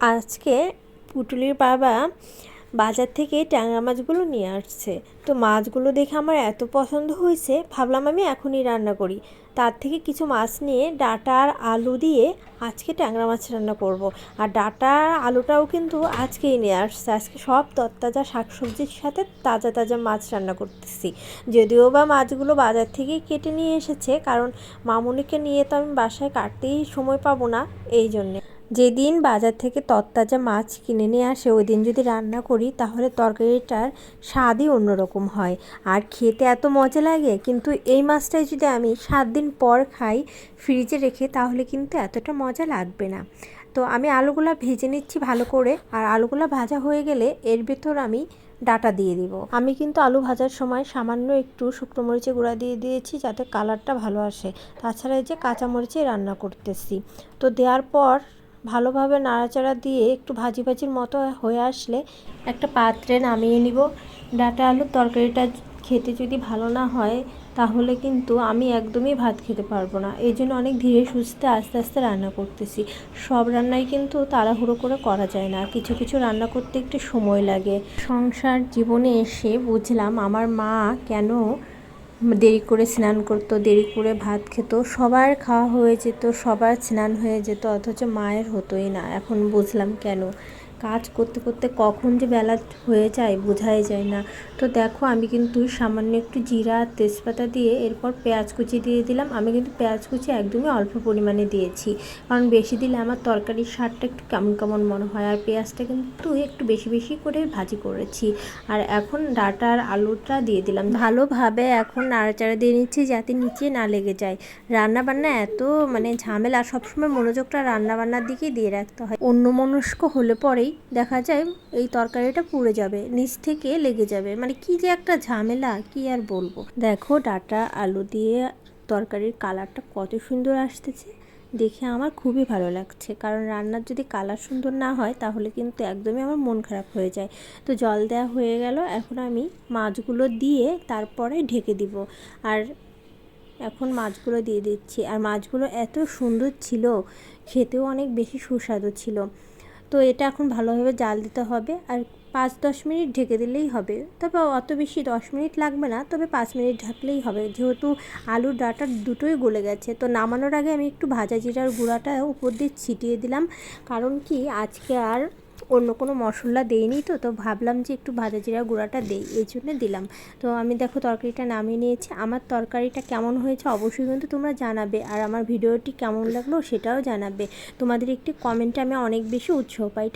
আজকে পুটুলির বাবা বাজার থেকে ট্যাংরা মাছগুলো নিয়ে আসছে। তো মাছগুলো দেখে আমার এত পছন্দ হয়েছে, ভাবলাম আমি এখনই রান্না করি। তার থেকে কিছু মাছ নিয়ে ডাটা আর আলু দিয়ে আজকে ট্যাংরা মাছ রান্না করব। আর ডাটা আলুটাও কিন্তু আজকেই নিয়ে আসছে। আজকে সব তরতাজা শাকসবজির সাথে তাজা তাজা মাছ রান্না করতেছি। যদিও বা মাছগুলো বাজার থেকেই কেটে নিয়ে এসেছে, কারণ মামুনিকে নিয়ে তো আমি বাসায় কাটতেই সময় পাবো না, এই জন্যে। যেদিন বাজার থেকে তরতাজা মাছ কিনে নিয়ে আসে ওই দিন যদি রান্না করি, তাহলে তরকারিটার স্বাদই অন্যরকম হয়। আর খেতে এত মজা লাগে, কিন্তু এই মাছটাই যদি আমি সাত দিন পর খাই ফ্রিজে রেখে, তাহলে কিন্তু এতটা মজা লাগবে না। তো আমি আলুগুলো ভেজে নিচ্ছি ভালো করে, আর আলুগুলো ভাজা হয়ে গেলে এর ভেতর আমি ডাটা দিয়ে দিব। আমি কিন্তু আলু ভাজার সময় সামান্য একটু শুকনো মরিচের গুঁড়া দিয়ে দিয়েছি, যাতে কালারটা ভালো আসে। তাছাড়া এই যে কাঁচা মরিচে রান্না করতেছি। তো দেওয়ার পর ভালোভাবে নাড়াচাড়া দিয়ে একটু ভাজি ভাজির মতো হয়ে আসলে একটা পাত্রে নামিয়ে নিব। ডাটা আলুর তরকারিটা খেতে যদি ভালো না হয়, তাহলে কিন্তু আমি একদমই ভাত খেতে পারব না। এই জন্য অনেক ধীরে সুস্থে আস্তে আস্তে রান্না করতেছি। সব রান্নাই কিন্তু তাড়াহুড়ো করে করা যায় না। কিছু কিছু রান্না করতে একটু সময় লাগে। সংসার জীবনে এসে বুঝলাম আমার মা কেন দেরি করে স্নান করতো, দেরি করে ভাত খেত, সবার খাওয়া হয়ে যেত, সবার স্নান হয়ে যেত, অথচ মায়ের হতোই না, এখন বুঝলাম কেন। কাজ করতে করতে কখন যে বেলা হয়ে যায় বোঝাই যায় না। তো দেখো আমি কিন্তু সামান্য একটু জিরা, তেজপাতা দিয়ে এরপর পেঁয়াজ কুচি দিয়ে দিলাম। আমি কিন্তু পেঁয়াজ কুচি একদমই অল্প পরিমাণে দিয়েছি। কারণ বেশি দিলে আমার তরকারির স্বাদটা একটু কেমন কেমন মনে হয়। আর পেঁয়াজটা কিন্তু একটু বেশি বেশি করে ভাজি করেছি। আর এখন ডাটা আর আলুটা দিয়ে দিলাম। ভালোভাবে এখন নাড়াচাড়া দিয়ে নিচ্ছি যাতে নিচে না লেগে যায়। রান্না বান্না এত মানে ঝামেলা, সবসময় মনোযোগটা রান্নাবান্নার দিকেই দিয়ে রাখতে হয়। অন্য মনস্ক হলে পরেই দেখা যায় এই তরকারিটা পুড়ে যাবে, নিচ থেকে লেগে যাবে। মানে কি যে একটা ঝামেলা, কি আর বলব? দেখো, ডাটা, আলু দিয়ে তরকারির কালারটা কত সুন্দর আসতেছে। দেখে আমার খুবই ভালো লাগছে। কারণ রান্নার যদি কালার সুন্দর না হয়, তাহলে কিন্তু একদমই আমার মন খারাপ হয়ে যায়। তো জল দেওয়া হয়ে গেল, এখন আমি মাছগুলো দিয়ে তারপরে ঢেকে দিব। আর এখন মাছগুলো দিয়ে দিচ্ছি। আর মাছগুলো এত সুন্দর ছিল, খেতেও অনেক বেশি সুস্বাদু ছিল। তো এটা এখন ভালোভাবে জাল দিতে হবে আর পাঁচ দশ মিনিট ঢেকে দিলেই হবে। তবে অত বেশি দশ মিনিট লাগবে না, তবে পাঁচ মিনিট ঢাকলেই হবে। যেহেতু আলুর ডাটা দুটোই গলে গেছে, তো নামানোর আগে আমি একটু ভাজা জিরার গুঁড়াটা উপর দিয়ে ছিটিয়ে দিলাম। কারণ কি, আজকে আর অন্য কোনো মশলা দেইনি তো তো ভাবলাম যে একটু ভাজা জিরা গুঁড়াটা দেই, এই জন্য দিলাম। তো আমি দেখো তরকারিটা নামিয়ে নিয়েছি। আমার তরকারিটা কেমন হয়েছে অবশ্যই কিন্তু তোমরা জানাবে, আর আমার ভিডিওটি কেমন লাগল সেটাও জানাবে। তোমাদের একটি কমেন্টে আমি অনেক বেশি উৎসাহ পাই।